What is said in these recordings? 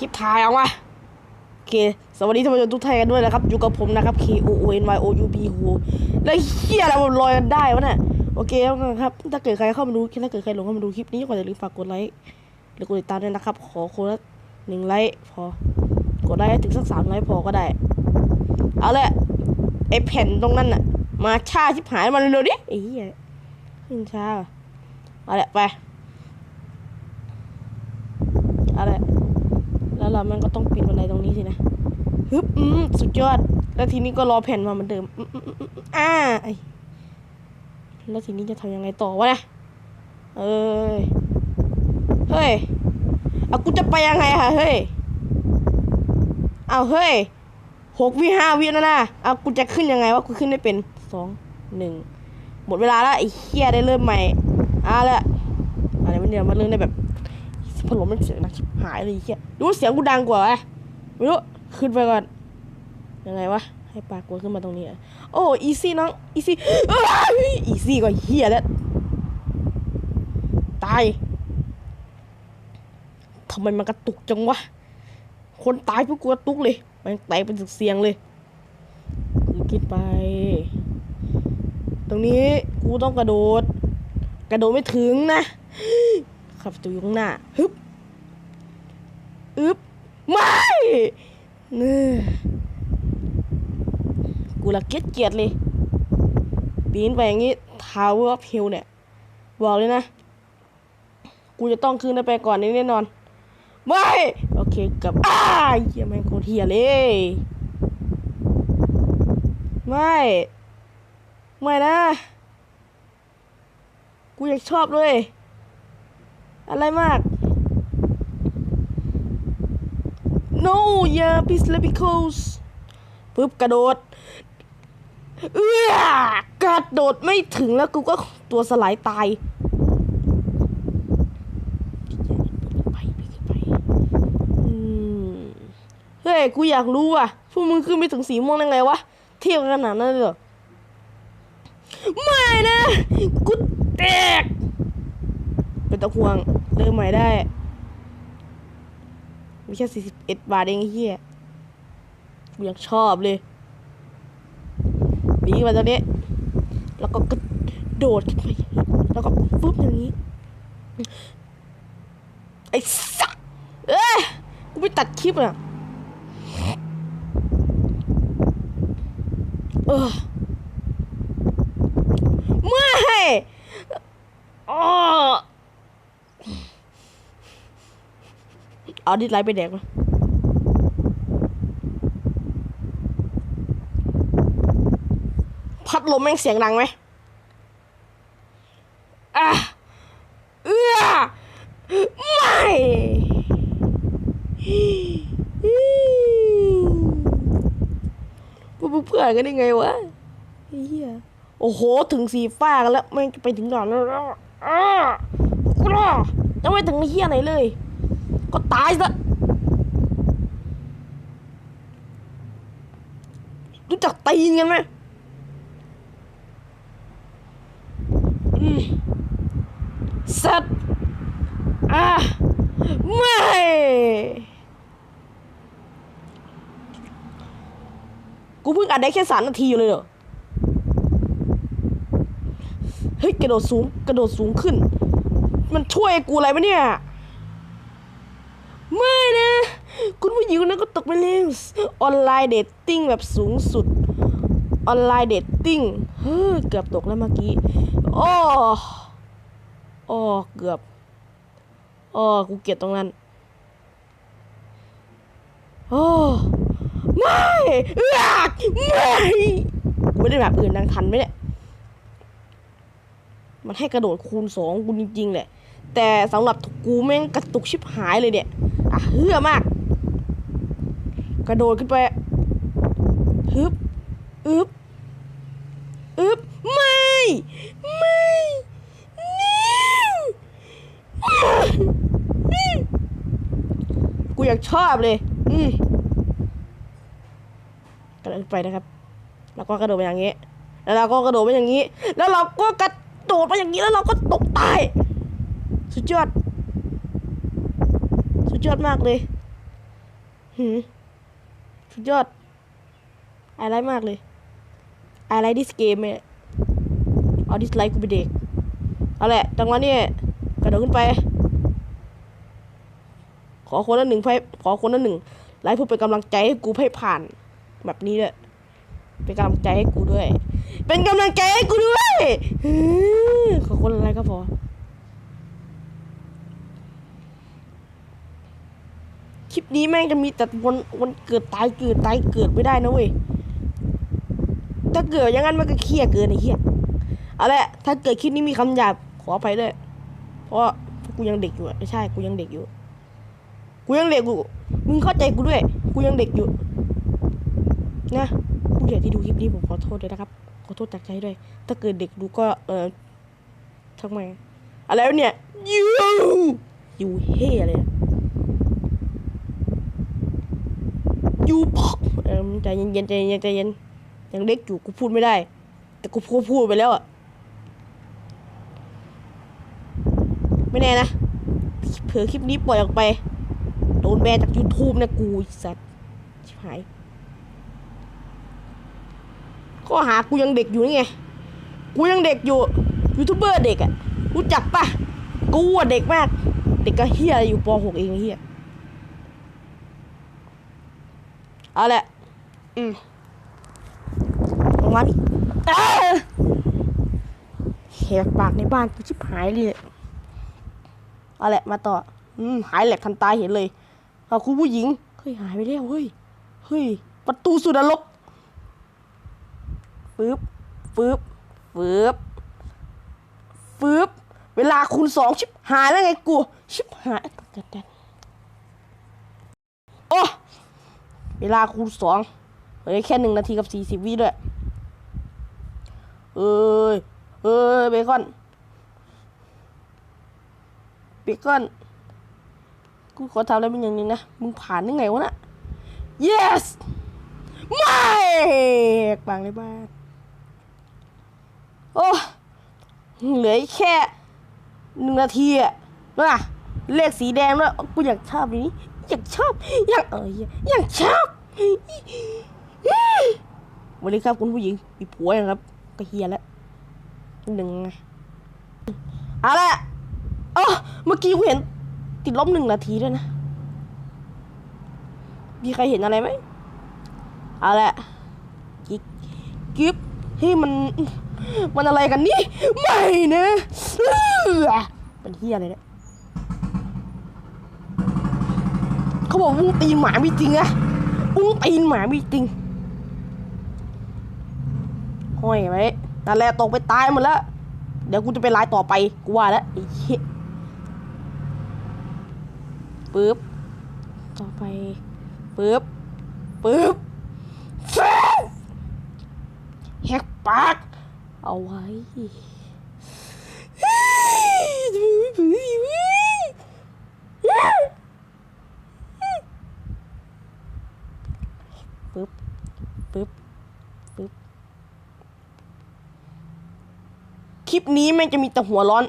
คลิปถ่ายเอามาโอเค สวัสดีท่านผู้ชมทุกท่านกันด้วยนะครับ อยู่กับผมนะครับ K O O N Y O U B โหแล้วเฮียอะไรมันลอยกันได้วะเนี่ย โอเคครับ ถ้าเกิดใครเข้ามาดูถ้าเกิดใครหลงเข้ามาดูคลิปนี้ก็อย่าลืมฝากกดไลค์ หรือกดติดตามด้วยนะครับ ขอคนละหนึ่งไลค์พอ กดไลค์ถึงสักสามไลค์พอก็ได้ เอาละไอแผ่นตรงนั้นน่ะ มาช้าชิบหายมาเร็วๆดิไอ้เหี้ยขึ้นช้าเอาละไปเอาละ แล้วเรามันก็ต้องปิดบันไดตรงนี้สินะฮึบอืมสุดยอด แล้วทีนี้ก็รอแผ่นมาเหมือนเดิมอ่าไอแล้วทีนี้จะทำยังไงต่อวะนี่ยเอ้ยเฮ้ยเอากูจะไปยังไงฮะเฮ้ยเอาเฮ้ยหกวิห้าวิแล้วนะเอากูจะขึ้นยังไงวะกูขึ้นได้เป็นสองหนึ่งหมดเวลาแล้วไอ้เฮียได้เริ่มใหม่เอาละอะไรมันเนี่ยมันเริ่มได้แบบ พัดลมมันเสียงดังชิบหายเลยไอ้เฮียรู้ว่าเสียงกูดังกว่าไหมไม่รู้ขึ้นไปก่อนยังไงวะให้ปากกูขึ้นมาตรงนี้อะโอ้อีซี่น้องอีซี่อีซี่กว่าเฮียแล้วตายทำไมมันกระตุกจังวะคนตายพวกกูกระตุกเลยมันแตกเป็นเสียงเลยกูคิดไป ตรงนี้กูต้องกระโดด กระโดดไม่ถึงนะขับตัวอยู่ข้างหน้าฮึบ อึบไม่เนื้อกูละเกียดเกียดเลยปีนไปอย่างนี้ทาวเวอร์พิวเนี่ย บอกเลยนะ กูจะต้องขึ้นได้ไปก่อนแน่นอน ไม่ โอเคกับอ้าเหี้ยแม่งโคตรเฮียเลย ไม่ ไม่นะ กูอยากชอบเลย อะไรมาก no yeah please let me close ปึ๊บกระโดด เอื้อกระโดดไม่ถึงแล้วกูก็ตัวสลายตายเฮ้ย กูอยากรู้อะ พวกมึงขึ้นไปถึงสีม่วงได้ไงวะ เที่ยวขนาดนั้นเลยเหรอ ไม่นะ กูแตกเป็นตะห่วงเริ่มใหม่ได้ ม่ใช่สี่สิบเอ็ดบาทเองไอ้เหี้ยกูยังชอบเลยปีมาตรงนี้ แล้วก็กระโดดขึ้นไปแล้วก็ฟึบอย่างนี้ ไอ้สัสเอ้ยกูไปตัดคลิปอะเออไม่อ๋อ เอาดิสไลท์ไปแดกมาพัดลมแม่งเสียงดังไหมอะเอื้อไม่พวกเพื่อนกันได้ไงวะเหี้ยโอ้โห ถึงสีฟ้ากันแล้วไม่งไปถึงด่านแล้วอ้ากรอยังไม่ถึงเหี้ยไหนเลย ก็ตายซะรู้จักตีนกันไหมสัตว์อะไม่ กูเพิ่งอัดได้แค่สามนาทีอยู่เลยเหรอ เฮ้ย กระโดดสูง กระโดดสูงขึ้น มันช่วยกูอะไรวะเนี่ย ไม่นะ คุณผู้หญิงคนนั้นก็ตกไปแล้วออนไลน์เดทติ้งแบบสูงสุด ออนไลน์เดทติ้งเฮ้ยเกือบตกแล้วเมื่อกี้โอ้อ้เกือบอ๋อกูเกลียดตรงนั้นโอ้ไม่อือกไม่กูไม่ได้แบบอื่นดังทันไหมเนี่ยมันให้กระโดดคูณสองกูจริงๆแหละ แต่สำหรับกูแม่งกระตุกชิบหายเลยเนี่ยอะเฮือมาก กระโดดขึ้นไปฮึบอึบอึบไม่ ไม่นิวกูอยากชอบเลย อืมกระโดดไปนะครับ แล้วก็กระโดดไปอย่างนี้ แล้วเราก็กระโดดไปอย่างนี้ แล้วเราก็กระโดดไปอย่างนี้แล้วเราก็ตกตาย สุดยอด สุดยอดมากเลยหืม สุดยอดอะไรมากเลยอะไร this game เนี่ยเอา dislike กูไปนเด็ก เอาแหละจังหวะนี้กระโดดขึ้นไป ขอคนละหนึ่งไฟขอคนละหนึ่งไลฟ์เพื่อเป็นกำลังใจให้กูให้ผ่าน แบบนี้ด้วยเป็นกำลังใจให้กูด้วย เป็นกำลังใจให้กูด้วย ขอคนละไลค์ก็พอ คลิปนี้แม่งจะมีแต่วันวันเกิดตายเกิดตายเกิดไม่ได้นะเว้ย ถ้าเกิดอย่างนั้นมันก็เครียดเกินไอ้เหี้ยเอาละถ้าเกิดคลิปนี้มีคำหยาบขออภัยด้วย เพราะกูยังเด็กอยู่อะไม่ใช่กูยังเด็กอยู่ กูยังเด็กอยู่มึงเข้าใจกูด้วย กูยังเด็กอยู่ นะผู้ใหญ่ที่ดูคลิปนี้ผมขอโทษด้วยนะครับ ขอโทษจากใจด้วย ถ้าเกิดเด็กดูก็เออทำไมอะไรวะเนี่ยยูยูเฮ่อะไรอะยูพอกเออ ใจเย็นๆใจเย็นใจเย็นยังเด็กอยู่กูพูดไม่ได้ แต่กูพูดไปแล้วอะไม่แน่นะเผื่อคลิปนี้ปล่อยออกไปโดนแบนจาก YouTube นะกูสัตว์ชิบหายข้อหากูยังเด็กอยู่นี่ไงกูยังเด็กอยู่ยูทูบเบอร์เด็กอะรู้จักปะกูอะเด็กมาก เด็กก็เฮียอยู่ป .6 เองเฮียเอาแหละ อืมลงมาดิเอ้ยแหกปากในบ้านกูชิบหายเลยเอาแหละมาต่อ อืมหายแหลกทันตายเห็นเลยเอาคุณผู้หญิง เฮ้ยหายไปแล้วเฮ้ย เฮ้ย ประตูสุดนรกฟืบฟืบฟืบฟืบเวลาคูณสองชิบหายแล้วไงกู ชิบหายโอ้ เวลาคูณสอง เฮ้ยแค่หนึ่งนาทีกับสี่สิบวิด้วยเอ้ยเอ้ยเบคอนเบคอนกูขอทำอะไรเป็นอย่างนึงนะ มึงผ่านได้ไงวะนะ yes ไม่ปังเลยบ้านโอ้เหลือแค่หนึ่งนาทีอะน่ะเลขสีแดงด้วยกูอยากชอบนี้อยากชอบ อยากเอ้ยอยากชอบ วันนี้ครับคุณผู้หญิงมีผัวยังครับ ก็เฮียแล้วหนึ่งเอาละเอ๋อเมื่อกี้กูเห็น ติดลบหนึ่งนาทีด้วยนะ มีใครเห็นอะไรไหมเอาละกิ๊กกิ๊บเฮ้ยมัน มันอะไรกันนี่ ไม่นะเป็นเฮียอะไรเนี่ยเขาบอกอุ้งตีนหมาไมีจริงอะอุ้งตีนหมาไมีจริง ห้อยไว้นั่นแหละตกไปตายหมดแล้ว เดี๋ยวกูจะไปไลน์ต่อไป กูว่าแล้วไอ้เหี้ยปึ๊บ ต่อไป ปึ๊บ ปึ๊บแฟบแหกปาก เอาไว้ ปึ๊บ ปึ๊บ ปึ๊บ คลิปนี้แม่งจะมีแต่หัวร้อน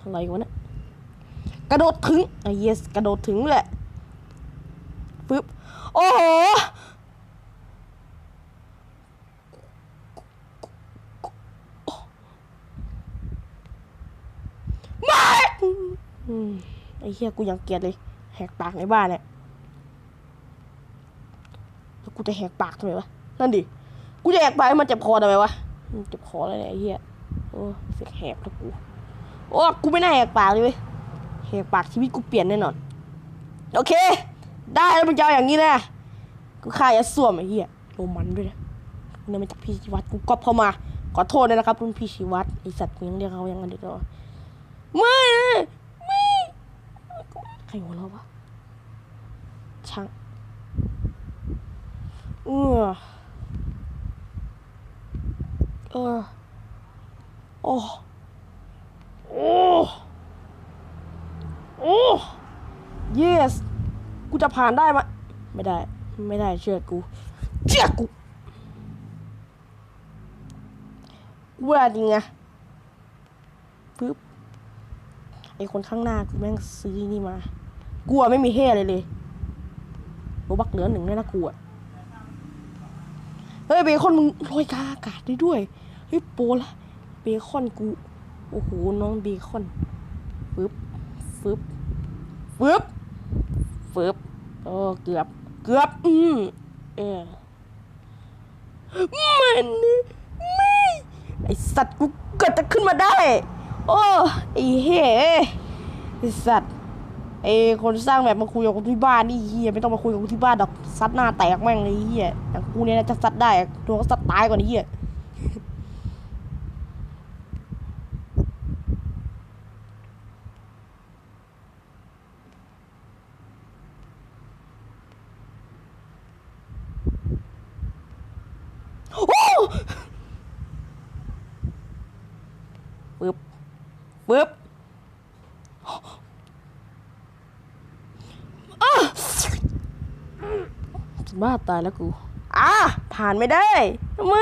อะไรวะเนี่ยกระโดดถึงอะ yes กระโดดถึงแหละปึ๊บโอ้โหไม่ไอ้เหี้ยกูยังเกลียดเลยแหกปากในบ้านเนี่ยแล้วกูจะแหกปากทำไมวะนั่นดิกูจะแหกปากให้มันเจ็บคอทำไมวะ เจ็บคอแล้วเนี่ยไอ้เหี้ยโอ้เสียงแหบแล้วกูโอ้กูไม่น่าแหกปากเลยเว้ยแหกปากชีวิตกูเปลี่ยนแน่นอน โอเค ได้แล้วมึงจะเอาอย่างนี้นะกูฆ่ายัดส้วมไอ้เหี้ยโรมันด้วยนะเนี่ยมาจากพี่ชิวัตรกูก๊อปเข้ามาขอโทษด้วยนะครับรุ่นพี่ชิวัตรไอสัตว์ยังเรียกเขาอย่างนั้นเด็กเลยไม่ไม่ใครหัวเราะวะช่างเออ เออ โอ้ โอ้ โอ้ yes กูจะผ่านได้ไหมไม่ได้ ไม่ได้เชื่อกู เชื่อกูกูว่าจริงไงปึ๊บ ไอคนข้างหน้ากูแม่งซื้อนี่มากูอะไม่มีเฮ่อะไรเลยรบักเหลือหนึ่งด้วยนะกูอะเฮ้ยเบคอนมึงลอยกาอากาศได้ด้วย เฮ้ยโปละเบคอนกู โอ้โห น้องเบคอนฟึบฟึบฟึบฟึบโอ้เกือบ เกือบ อืมเออมันไม่ไอสัตว์กูเกิดจะขึ้นมาได้ โอ้ไอเฮ้ไอสัตว์ไอคนสร้างแบบมาคุยกับกูที่บ้านนี่เฮียไม่ต้องมาคุยกับกูที่บ้านดอกซัดหน้าแตกแม่งเลยเฮียอย่างกูเนี่ยนะจะซัดได้ตัวก็ซัดตายกว่านี้เฮีย โอ้ปึ๊บปึ๊บอ้า บ้าตายแล้วกูอ่าผ่านไม่ได้ทำไม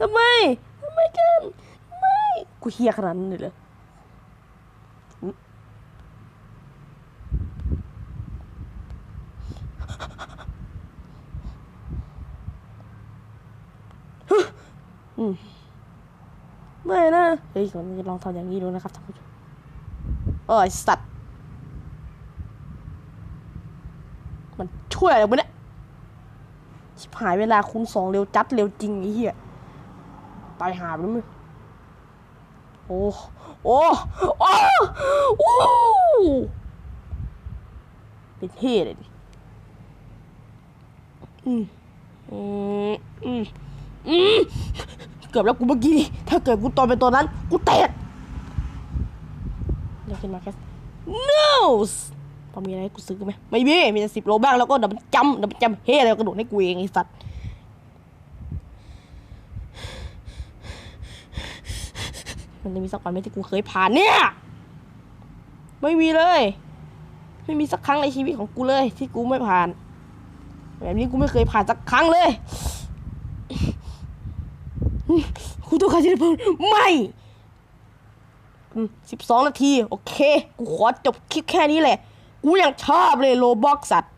ทำไมทำไมกันทำไมกูเฮียขนาดนั้นเลยเหรออืมอืมไม่นะเฮ้ยผมจะลองทำอย่างนี้ดูนะครับท่านผู้ชมเออไอ้สัตว์ มันช่วยอะไรวะเนี่ยชิบ หายเวลาคูณสองเร็วจัดเร็วจริงไอ้เหี้ยตายหาไปแล้วมึงโอ้โอ้โอ้โอ้เป็นเท่เลยดิอืมอืมอืมอืมเกือบแล้วกูเมื่อกี้ถ้าเกิดกูตอนเป็นตัวนั้น กูแตกเรียกขึ้นมาแค่ no พอมีอะไรให้กูซื้อไหมไม่มีมีแต่สิบโลบ้างแล้วก็ดับมันจำดับมันจำเฮ้ยอะไรกระโดดให้กูเองไอ้สัตว์มันจะมีสักวันไหมที่กูเคยผ่านเนี่ย ไม่มีเลย ไม่มีสักครั้งในชีวิตของกูเลย ที่กูไม่ผ่าน แบบนี้กูไม่เคยผ่านสักครั้งเลยกูต้องการจะพูดไม่สิบสองนาที โอเค กูขอจบคลิปแค่นี้แหละ กูยังชอบเลยโลบอกสัตว์